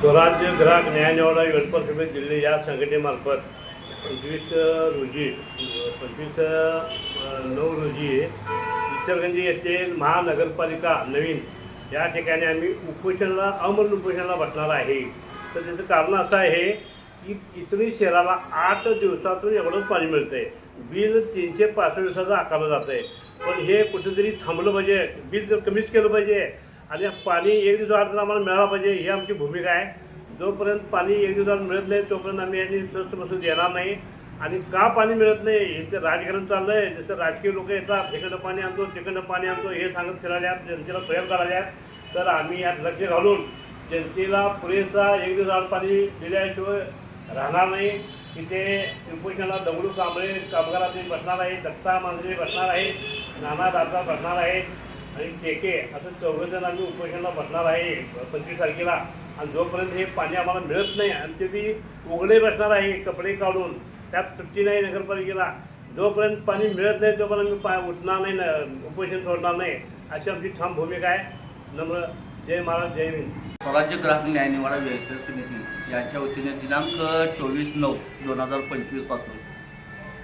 स्वराज्य ग्राहक न्यायनिवाडा निवाडा वेळपर समिती या संघटनेमार्फत पंचवीस रोजी पंचवीस नऊ रोजी इचलगंजी येथे महानगरपालिका नवीन या ठिकाणी आम्ही उपोषणाला अमरण उपोषणाला बसणार आहे. तर त्याचं कारण असं आहे की इतरी शहराला आठ दिवसातून एवढंच पाणी मिळतं आहे बिल तीनशे पासष्ट दिवसाचं आकारलं जातं आहे पण हे कुठेतरी थांबलं पाहिजे. बिल जर कमीच केलं पाहिजे आणि पाणी एक दिवसाआड आम्हाला मिळालं पाहिजे ही आमची भूमिका आहे. जोपर्यंत पाणी एक दिवसात मिळत नाही तोपर्यंत आम्ही यांनी स्वस्त बसून देणार नाही. आणि का पाणी मिळत नाही इथं राजकारण चाललं आहे जसं राजकीय लोक येतात तिकडं पाणी आणतो तिकडं पाणी आणतो हे सांगत फिरायला जनतेला प्रयोग करायला. तर आम्ही यात लक्ष घालून जनतेला पुरेसा एक दिवसाआड पाणी दिल्याशिवाय राहणार नाही. तिथे उपोषणाला दगडू कांबळे कामगारांनी बसणार आहे दत्ता मांजरे बसणार आहे नाना दादा बसणार आहेत. आणि टेके असं चौघजण आम्ही उपोषणाला बसणार आहे पंचवीस तारखेला. आणि जोपर्यंत हे पाणी आम्हाला मिळत नाही आणि ते ती उघडे बसणार आहे कपडे काढून त्यात सुट्टी नाही नगरपालिकेला. जोपर्यंत पाणी मिळत नाही तोपर्यंत मी पा उठणार नाही न उपोषण सोडणार नाही. अशी आमची ठाम भूमिका आहे. नम्र जय महाराज जय हिंद. स्वराज्य ग्राहक न्याय निवाडा वेलफेअर समिती यांच्या वतीने दिनांक चोवीस नऊ दोन हजार पंचवीसपासून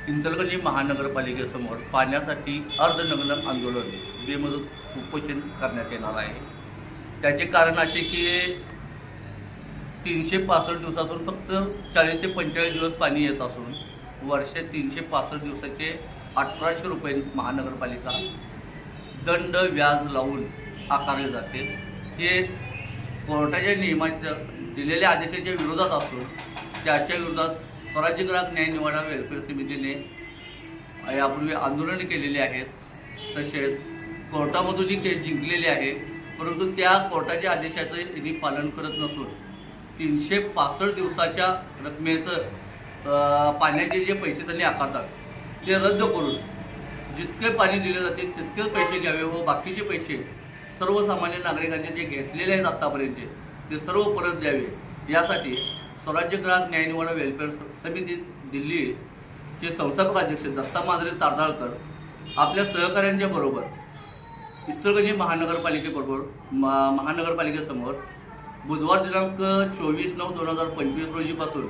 चिंचलगंजी महानगरपालिकेसमोर पाण्यासाठी अर्धनग्न आंदोलन बेमुदत उपोषण करण्यात येणार आहे. त्याचे कारण असे की तीनशे पासष्ट दिवसातून फक्त चाळीस ते पंचेचाळीस दिवस पाणी येत असून वर्षे तीनशे पासष्ट दिवसाचे अठराशे रुपये महानगरपालिका दंड व्याज लावून आकारले जाते. हे कोर्टाच्या नियमाच्या दिलेल्या आदेशाच्या विरोधात असून त्याच्या विरोधात स्वराज्य ग्राहक न्याय निवाडा वेलफेअर समितीने यापूर्वी आंदोलन केलेले आहेत. तसेच कोर्टामधूनही केस जिंकलेले आहे. परंतु त्या कोर्टाच्या आदेशाचं यांनी पालन करत नसून तीनशे पासष्ट दिवसाच्या रकमेचं पाण्याचे जे पैसे त्यांनी आकारतात ते रद्द करून जितके पाणी दिले जाते तितकेच पैसे घ्यावे व बाकीचे पैसे सर्वसामान्य नागरिकांचे जे घेतलेले आहेत आत्तापर्यंतचे ते सर्व परत द्यावे. यासाठी स्वराज्य ग्राहक न्यायनिवाडा वेलफेअर समिती दिल्लीचे संस्थापक अध्यक्ष दत्ता मांजरे तारदाळकर आपल्या सहकाऱ्यांच्या बरोबर इतरगंजी महानगरपालिकेबरोबर मा महानगरपालिकेसमोर बुधवार दिनांक चोवीस नऊ दोन हजार पंचवीस रोजीपासून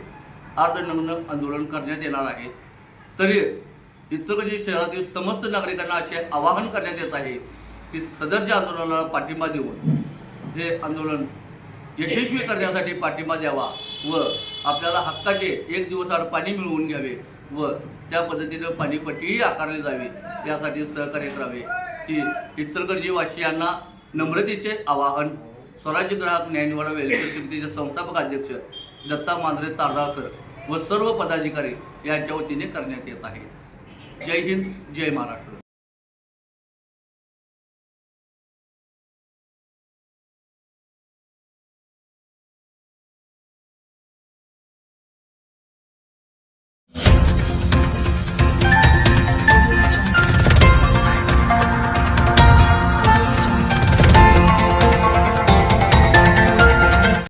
अर्धनग्न आंदोलन करण्यात येणार आहे. तरी इतरगंजी शहरातील समस्त नागरिकांना असे आवाहन करण्यात येत आहे की सदरच्या आंदोलनाला पाठिंबा देऊन हे आंदोलन यशस्वी करण्यासाठी पाठिंबा द्यावा व आपल्याला हक्काचे एक दिवसाआड पाणी मिळवून घ्यावे व त्या पद्धतीनं पाणीपट्टीही आकारली जावी. यासाठी सहकार्य करावे. ही इचलकरंजी वासियांना नम्रतेचे आवाहन स्वराज्य ग्राहक न्यायनिवाडा वेलफेअर समितीचे संस्थापक अध्यक्ष दत्ता मांजरे तारदाळकर व सर्व पदाधिकारी यांच्या वतीने करण्यात येत आहे. जय हिंद जय महाराष्ट्र.